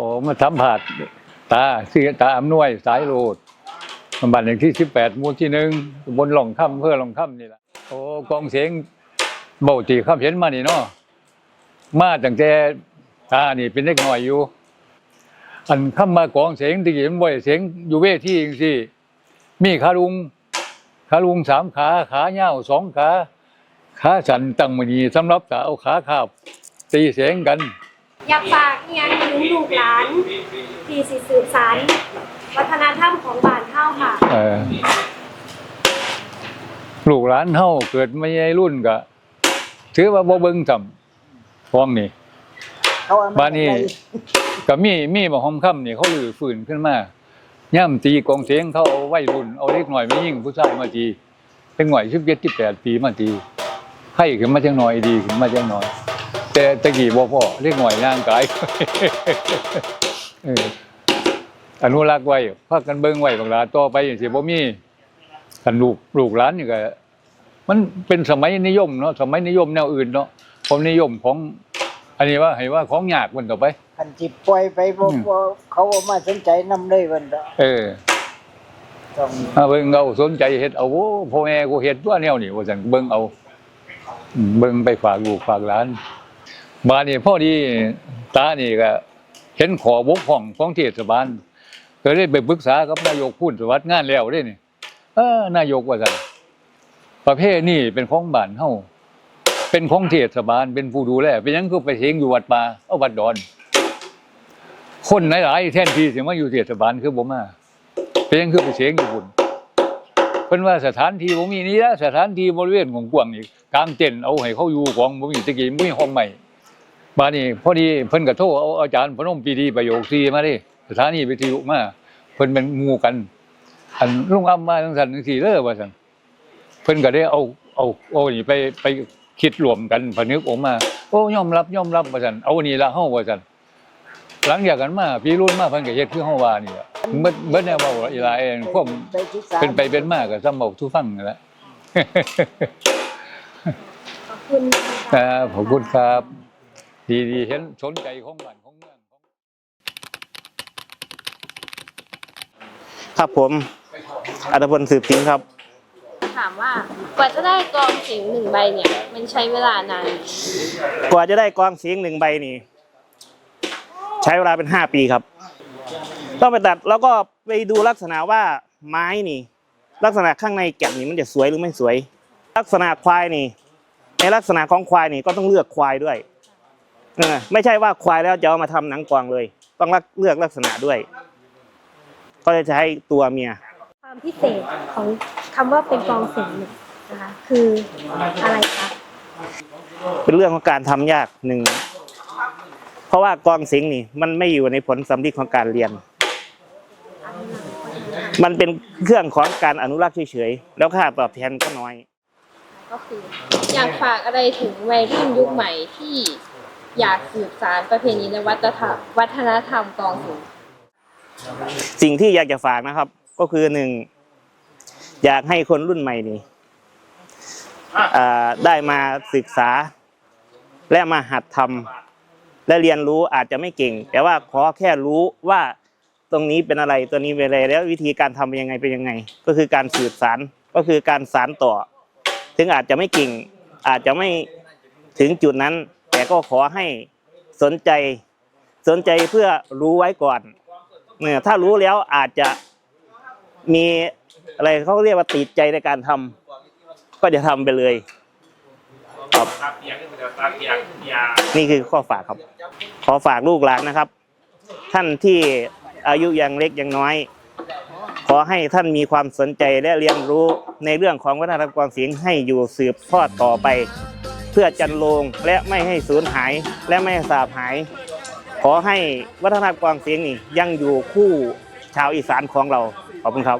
อ้มาทำผาดตาชื่อตาอำนวยสายโรดบ้านเลขที่สิบแปดหมู่ที่หนึ่งบนหล่องค่ำเพื่อหล่องค่ำนี่แหละโอ้กองเสียงเบาตีข้ามเห็นมานี่เนาะมาตั้งแต่ตานี่เป็นเล็กหน่อยอยู่ อันข้ามมากองเสียงตะกี้มันบ่อยเสียงอยู่เวทีเองสิมีขาลุงขาลุงสามขาขาเหี่ยวสองขาขาสันตั้งมณีสำหรับกะเอาขาขาบตีเสียงกัน อยากฝากอิหยังถึงลูกหลานที่สิสืบสานวัฒนธรรมของบ้านเฮาค่ะ เออลูกหลานเฮาเกิดไม่ใช่รุ่นก็ถือว่าบ่เบิ่งจำฟ้องนี่ เขาเอมบ้านนี้ ก็มีมีบ่หอมค่ำนี่เขาลือฟื้นขึ้นมาย่ำตีกองเสียงเขาเอาไว้รุ่นเอาเล็กหน่อยไม่ยิ่งผู้ชายมาตีเล็กหน่อย17 18ปีมาตีให้ขึ้นมาจังหน่อยดีขึ้นมาจังหน่อย แต่ตะกี้บ่พอเล็กหน่อยย่างกาย เอออนุรักษ์ไว้พากันเบิ่งไว้บางลาต่อไปอย่างสิบ่มีกันลูกลูกหลานนี่ก็มันเป็นสมัยนิยมเนาะสมัยนิยมแนวอื่นเนาะความนิยมของ อันนี้ว่าให้ว่าของยากมันต่อไปคันจิปล่อยไปบ่อืมบ่เขาบ่มาสนใจนำเลยเพิ่นก็เออต้องถ้าเบิ่งเอาสนใจเฮ็ดเอาโอ้พ่อแม่กูเฮ็ดตัวแนวนี้ว่าซั่นเบิ่งเอาอืมเบิ่งไปฝากลูกฝากหลาน บาดนี้พ่อดีตานี่ก็ เห็นขอบกพร่องของเทศบาลก็เลยไปปรึกษากับนายกพูนสวัสดิ์งานแล้วเด้นี่เออนายกว่าซั่นประเภทนี้เป็นของบ้านเฮาเป็นของเทศบาลเป็นผู้ดูแลเป็นยังคือไปเฮงอยู่วัดป่าเอาวัดดอน คนหลายๆแทนที่สิมาอยู่เทศบาลคือบ่มาเป็นยังคือไปเสงอยู่บุญเพิ่นว่าสถานที่บ่มีนี่ละสถานที่บริเวณของกวางนี่กลางเต็นท์เอาให้เขาอยู่ของบ่มีตะกี้บ่มีห้องใหม่ บาดนี้พอดีเพิ่นก็โทรเอาอาจารย์พนมปรีดีประโยค4มาดิสถานีวิทยุมาเพิ่นเป็นหมู่กัน อันลุงอ้ำมาจังซั่นจังซี่เด้อว่าซั่นเพิ่นก็ได้เอาเอาเอานี่ไปไปคิดรวมกันผนึกออกมา โอ้ยอมรับยอมรับว่าซั่นเอานี่ละเฮาว่าซั่นหลังจากกันมาพี่รุ่นมาเพิ่นก็เฮ็ดคือเฮาว่านี่ล่ะเบิดเบิดแนวเว้าอีหลายเองพวกไปศึกษาเป็นไปเป็นมาก็ซ้ำเว้าทุฟังนั่นแหละขอบคุณอ่าขอบคุณครับ ดีๆเห็นสนใจของบ้านของเมืองของครับผมอัตพลสืบสิงห์ครับ ถามว่ากว่าจะได้กองเสียงหนึ่งใบเนี่ย มันใช้เวลานานไหมกว่าจะได้กองเสียงหนึ่งใบนี่ ใช้เวลาเป็นห้าปีครับ ต้องไปตัดแล้วก็ไปดูลักษณะว่าไม้นี่ ลักษณะข้างในแก่นนี่มันจะสวยหรือไม่สวย ลักษณะควายนี่ ในลักษณะของควายนี่ก็ต้องเลือกควายด้วยเออ ไม่ใช่ว่าควายแล้วจะเอามาทำหนังกวางเลย ต้องเลือกลักษณะด้วย ก็จะใช้ตัวเมีย ความพิเศษของคำว่าเป็นกองเสียงหนึ่งนะคะคืออะไรคะเป็นเรื่องของการทำยากหนึ่งเพราะว่ากองสิงห์นี่ มันไม่อยู่ในผลสำลิดของการเรียน มันเป็นเครื่องของการอนุรักษ์เฉยๆแล้วค่าตอบแทนก็น้อย ก็คืออยากฝากอะไรถึงวัยรุ่นยุคใหม่ที่ อยากสืบสานประเพณีและวัฒนธรรมวัฒนธรรมกองสิงสิ่งที่อยากจะฝากนะครับ ก็คือหนึ่งอยากให้คนรุ่นใหม่นี่อ่าได้มาศึกษา และมาหัดทำและเรียนรู้อาจจะไม่เก่ง แต่ว่าขอแค่รู้ว่าตรงนี้เป็นอะไรตัวนี้เป็นอะไรแล้ววิธีการทำเป็นยังไงเป็นยังไง ก็คือการสืบสารก็คือการสารต่อ ถึงอาจจะไม่เก่งอาจจะไม่ถึงจุดนั้น แต่ก็ขอให้สนใจสนใจเพื่อรู้ไว้ก่อนเนี่ยถ้ารู้แล้วอาจจะมีอะไรเขาเรียกว่าติดใจในการทำก็จะทำไปเลยครับนี่คือข้อฝากครับ ขอฝากลูกหลานนะครับ ท่านที่อายุยังเล็กยังน้อย ขอให้ท่านมีความสนใจและเรียนรู้ในเรื่องของวัฒนธรรมกวางเสียงให้อยู่สืบทอดต่อไป เพื่อจันโลงและไม่ให้สูญหายและไม่ให้สาบหาย ขอให้วัฒนธรรมกวางเสียงนี่ยังอยู่คู่ชาวอีสานของเราขอบคุณครับ